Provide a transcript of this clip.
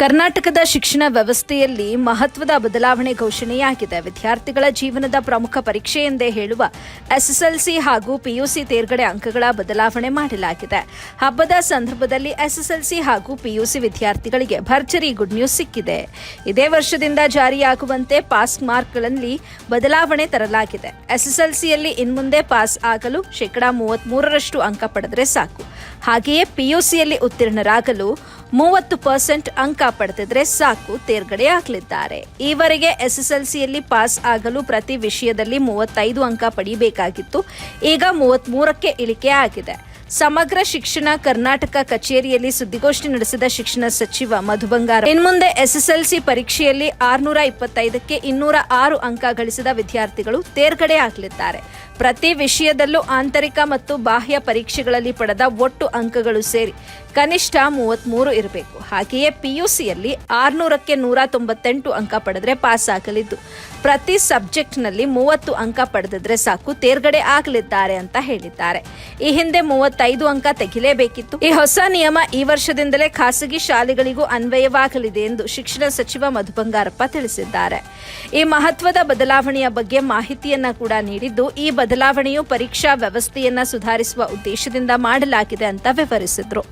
ಕರ್ನಾಟಕದ ಶಿಕ್ಷಣ ವ್ಯವಸ್ಥೆಯಲ್ಲಿ ಮಹತ್ವದ ಬದಲಾವಣೆ ಘೋಷಣೆಯಾಗಿದೆ. ವಿದ್ಯಾರ್ಥಿಗಳ ಜೀವನದ ಪ್ರಮುಖ ಪರೀಕ್ಷೆ ಎಂದೇ ಹೇಳುವ ಎಸ್ಎಸ್ಎಲ್ಸಿ ಹಾಗೂ ಪಿಯುಸಿ ತೇರ್ಗಡೆ ಅಂಕಗಳ ಬದಲಾವಣೆ ಮಾಡಲಾಗಿದೆ. ಹಬ್ಬದ ಸಂದರ್ಭದಲ್ಲಿ ಎಸ್ಎಸ್ಎಲ್ಸಿ ಹಾಗೂ ಪಿಯುಸಿ ವಿದ್ಯಾರ್ಥಿಗಳಿಗೆ ಭರ್ಜರಿ ಗುಡ್ ನ್ಯೂಸ್ ಸಿಕ್ಕಿದೆ. ಇದೇ ವರ್ಷದಿಂದ ಜಾರಿಯಾಗುವಂತೆ ಪಾಸ್ ಮಾರ್ಕ್ಗಳಲ್ಲಿ ಬದಲಾವಣೆ ತರಲಾಗಿದೆ. ಎಸ್ಎಸ್ಎಲ್ಸಿಯಲ್ಲಿ ಇನ್ಮುಂದೆ ಪಾಸ್ ಆಗಲು ಶೇಕಡಾ ಮೂವತ್ಮೂರರಷ್ಟು ಅಂಕ ಪಡೆದರೆ ಸಾಕು. ಹಾಗೆಯೇ ಪಿಯುಸಿಯಲ್ಲಿ ಉತ್ತೀರ್ಣರಾಗಲು ಮೂವತ್ತು ಪರ್ಸೆಂಟ್ ಅಂಕ ಪಡೆದಿದ್ರೆ ಸಾಕು, ತೇರ್ಗಡೆ ಆಗಲಿದ್ದಾರೆ. ಈವರೆಗೆ ಎಸ್ಎಸ್ಎಲ್ಸಿಯಲ್ಲಿ ಪಾಸ್ ಆಗಲು ಪ್ರತಿ ವಿಷಯದಲ್ಲಿ ಮೂವತ್ತೈದು ಅಂಕ ಪಡೆಯಬೇಕಾಗಿತ್ತು ಈಗ ಮೂವತ್ಮೂರಕ್ಕೆ ಇಳಿಕೆ ಆಗಿದೆ. ಸಮಗ್ರ ಶಿಕ್ಷಣ ಕರ್ನಾಟಕ ಕಚೇರಿಯಲ್ಲಿ ಸುದ್ದಿಗೋಷ್ಠಿ ನಡೆಸಿದ ಶಿಕ್ಷಣ ಸಚಿವ ಮಧು ಬಂಗಾರ. ಇನ್ಮುಂದೆ ಎಸ್ಎಸ್ಎಲ್ಸಿ ಪರೀಕ್ಷೆಯಲ್ಲಿ ಆರುನೂರ ಇಪ್ಪತ್ತೈದಕ್ಕೆ ಇನ್ನೂರ ಆರು ಅಂಕ ಗಳಿಸಿದ ವಿದ್ಯಾರ್ಥಿಗಳು ತೇರ್ಗಡೆ ಆಗಲಿದ್ದಾರೆ. ಪ್ರತಿ ವಿಷಯದಲ್ಲೂ ಆಂತರಿಕ ಮತ್ತು ಬಾಹ್ಯ ಪರೀಕ್ಷೆಗಳಲ್ಲಿ ಪಡೆದ ಒಟ್ಟು ಅಂಕಗಳು ಸೇರಿ ಕನಿಷ್ಠ ಮೂವತ್ಮೂರು ಇರಬೇಕು. ಹಾಗೆಯೇ ಪಿಯುಸಿಯಲ್ಲಿ ಆರ್ನೂರಕ್ಕೆ ನೂರ ತೊಂಬತ್ತೆಂಟು ಅಂಕ ಪಡೆದ್ರೆ ಪಾಸ್ ಆಗಲಿದ್ದು, ಪ್ರತಿ ಸಬ್ಜೆಕ್ಟ್ನಲ್ಲಿ ಮೂವತ್ತು ಅಂಕ ಪಡೆದಿದ್ರೆ ಸಾಕು ತೇರ್ಗಡೆ ಆಗಲಿದ್ದಾರೆ ಅಂತ ಹೇಳಿದ್ದಾರೆ. ಈ ಹಿಂದೆ ಮೂವತ್ತೈದು ಅಂಕ ತೆಗಿಲೇಬೇಕಿತ್ತು. ಈ ಹೊಸ ನಿಯಮ ಈ ವರ್ಷದಿಂದಲೇ ಖಾಸಗಿ ಶಾಲೆಗಳಿಗೂ ಅನ್ವಯವಾಗಲಿದೆ ಎಂದು ಶಿಕ್ಷಣ ಸಚಿವ ಮಧು ಬಂಗಾರಪ್ಪ ತಿಳಿಸಿದ್ದಾರೆ. ಈ ಮಹತ್ವದ ಬದಲಾವಣೆಯ ಬಗ್ಗೆ ಮಾಹಿತಿಯನ್ನ ಕೂಡ ನೀಡಿದ್ದು, ಈ ಬದಲಾವಣೆಯು ಪರೀಕ್ಷಾ ವ್ಯವಸ್ಥೆಯನ್ನ ಸುಧಾರಿಸುವ ಉದ್ದೇಶದಿಂದ ಮಾಡಲಾಗಿದೆ ಅಂತ ವಿವರಿಸಿದ್ರು.